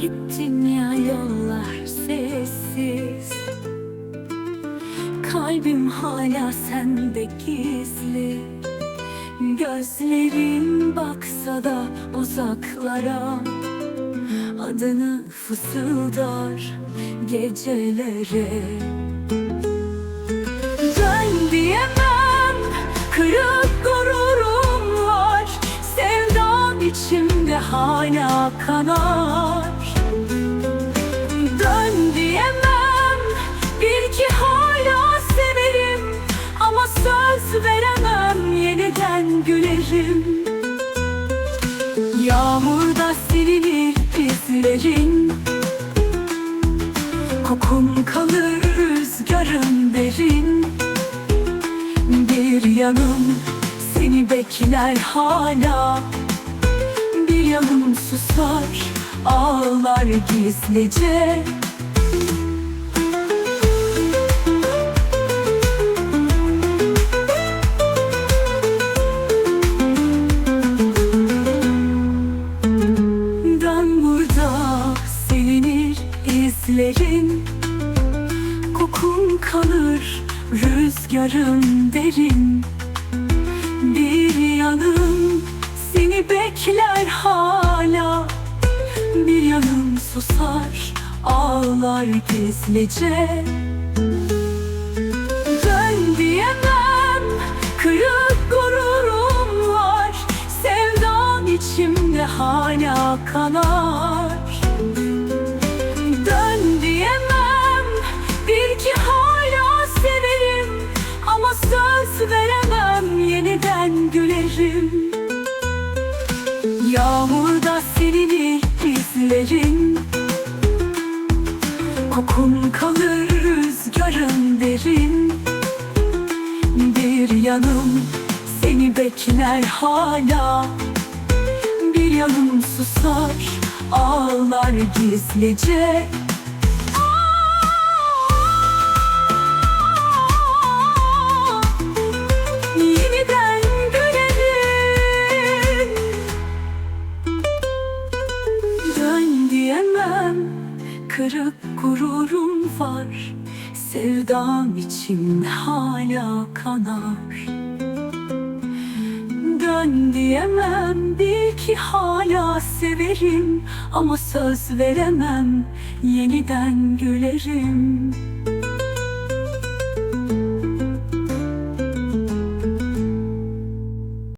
Gittin ya yollar sessiz. Kalbim hala sende gizli. Gözlerin baksa da uzaklara. Adını fısıldar gecelere hala kanar. Dön diyemem Bil ki hala severim. Ama söz veremem Yeniden gülerim. Yağmurda silinir izlerin Kokun kalır rüzgarın derin. Bir yanım seni bekler hala yanım susar ağlar gizlice. Dön burada silinir izlerin Kokun kalır rüzgarın derin bekler hala Bir yanım susar ağlar gizlice. Dön diyemem Kırık gururum var. Sevdan içimde hala kanar. Dön diyemem Bil ki hala severim. Ama söz veremem Yeniden gülerim Yağmurda silinir izlerin. Kokun kalır rüzgarın derin. Bir yanım seni bekler hala. Bir yanım susar ağlar gizlice Kırık gururum var. Sevdam için hala kanar. Dön diyemem Bil ki hala severim. Ama söz veremem Yeniden gülerim